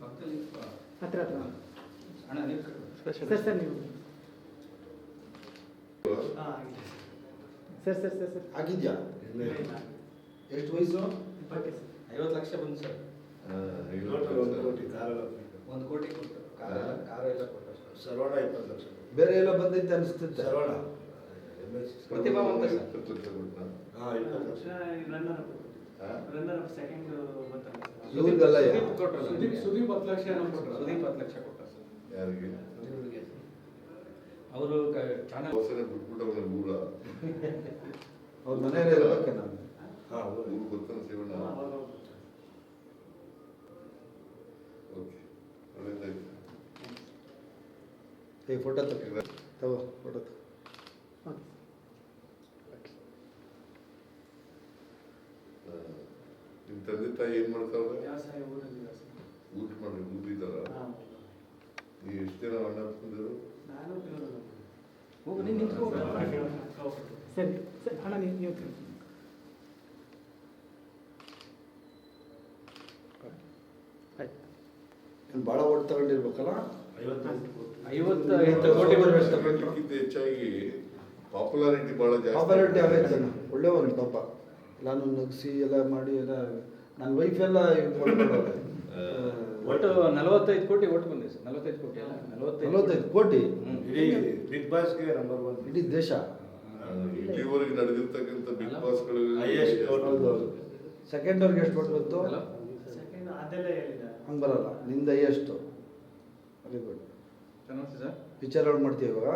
ಪಕ್ಕದಲ್ಲಿ ಹತ್ರ ಹತ್ರ ಅಣ್ಣ ನೀವು. Sir sir. ನೀವು ಸರ್ ಸರ್ ಸರ್ ಸರ್. ಆಗಿದ್ಯಾ? ಎಷ್ಟು ವಯಸ್ಸು? ಐವತ್ತು ಲಕ್ಷ ಬಂದು ಸರ್. ಒಂದು ಲಕ್ಷ. ಕೋಟಿ ಒಂದು ಕೋಟಿ ಕೊಟ್ಟು ಕಾರ ಕಾರ? ಎಲ್ಲ ಕೊಟ್ಟು ಸರ್. ಸರ್ವಣ ಇಪ್ಪತ್ತು ಲಕ್ಷ ಬೇರೆ ಎಲ್ಲ ಬಂದೈತೆ ಅನಿಸ್ತದೆ ಸರೋಣ ಪ್ರತಿಭಾವಂತ ಸರ್. ಇಪ್ಪತ್ತು ಲಕ್ಷ? ಹಾ ಇಪ್ಪತ್ತು ಲಕ್ಷ. ಆ? ಇವ್ರಿಗೆಲ್ಲ ಯಾ- ಸುದೀಪ್ ಕೊಟ್ರಲ್ಲ ಸುದೀಪ್ ನಿಮಗೆ? ಸುದೀಪ್ ಹತ್ತು ಲಕ್ಷ ಏನೋ ಕೊಟ್ರು ಸುದೀಪ್ ಹತ್ತು ಲಕ್ಷ ಕೊಟ್ಟ ಸರ್. ಯಾರಿಗೆ? ಅವರು ಚಾನಲ್ ಹೊಸನೆ ಬಿಟ್ಬಿಟ್ಟವನ ಊರ. ಅವ್ರ ಮನೆಯಲ್ಲಿ ಇರ್ಬೇಕೆ ನಾನು. ಹಾ? ಊರು ಗೊತ್ತಾನ ಶಿವಣ್ಣ. ಓಕೆ ಒಳ್ಳೇದಾಯ್ತು. ಫೋಟೋ ತಗೋ. ತಗೋ ಫೋಟೋ ತಗೋ ಓಕೆ ಆ, ನಿಮ್ ತಂದೆ ತಾಯಿ ಏನ್ ಮಾಡ್ತಾವ್ರೆ? ಊಟ ಮಾಡಿ ಊದಿದಾರ? ನೀವು ಎಷ್ಟು ಜನ ಅಣ್ಣ ತಂದರು ಹೋಗು ನೀನು ನಿಂತ್ಕೋ. ಸರಿ ಸರಿ. ಅಣ್ಣ ನೀವು ನೀವು ಆಯ್ತು ನೀನು ಭಾಳ ಓಟ್ ತಗೊಂಡಿರ್ಬೇಕಲ್ಲ? ಹೆಚ್ಚಾಗಿ ಪಾಪ್ಯುಲಾರಿಟಿ ಬಹಳ ಜಾಸ್ತಿ ಪಾಪ್ಯುಲಾರಿಟಿ ಆಗೈತೆ ಒಳ್ಳೆ ಒಳ್ಳೆಯವನು ಪಾಪ. ನಾನು ನಗಿಸಿ ಎಲ್ಲ ಮಾಡಿ ಎಲ್ಲ ನನ್ನ ವೈಫ್ ಎಲ್ಲ ಇದು ಮಾಡ್ಕೊಂಡವ್ರೆ. ಒಟ್ಟು ನಲವತ್ತೈದು ಕೋಟಿ ಒಟ್ಟು ಬಂದಿದೆ ಸರ್ ನಲವತ್ತೈದು ಕೋಟಿ ಅಲ್ಲ ನಲವತ್ತೈದು ಕೋಟಿ. ಇಡೀ ಬಿಗ್ ಬಾಸ್ಗೆ ನಂಬರ್ ಒನ್ ಇಡೀ ದೇಶ? ಇಲ್ಲಿವರೆಗೆ ನಡೆದಿರ್ತಕ್ಕಂಥ ಬಿಗ್ ಬಾಸ್ಗಳು ಹೌದು ಸೆಕೆಂಡ್ ಅವ್ರಿಗೆ ಎಷ್ಟು ಓಟ್ ಬಂತು? ಅದೆಲ್ಲ ಹಂಗೆ ಬರಲ್ಲ ನಿಂದ ಎಷ್ಟು ವೆರಿ ಗುಡ್ ಚೆನ್ನಾಗಿ ಸರ್? ವಿಚಾರ ಮಾಡ್ತೀವಿ ಇವಾಗ?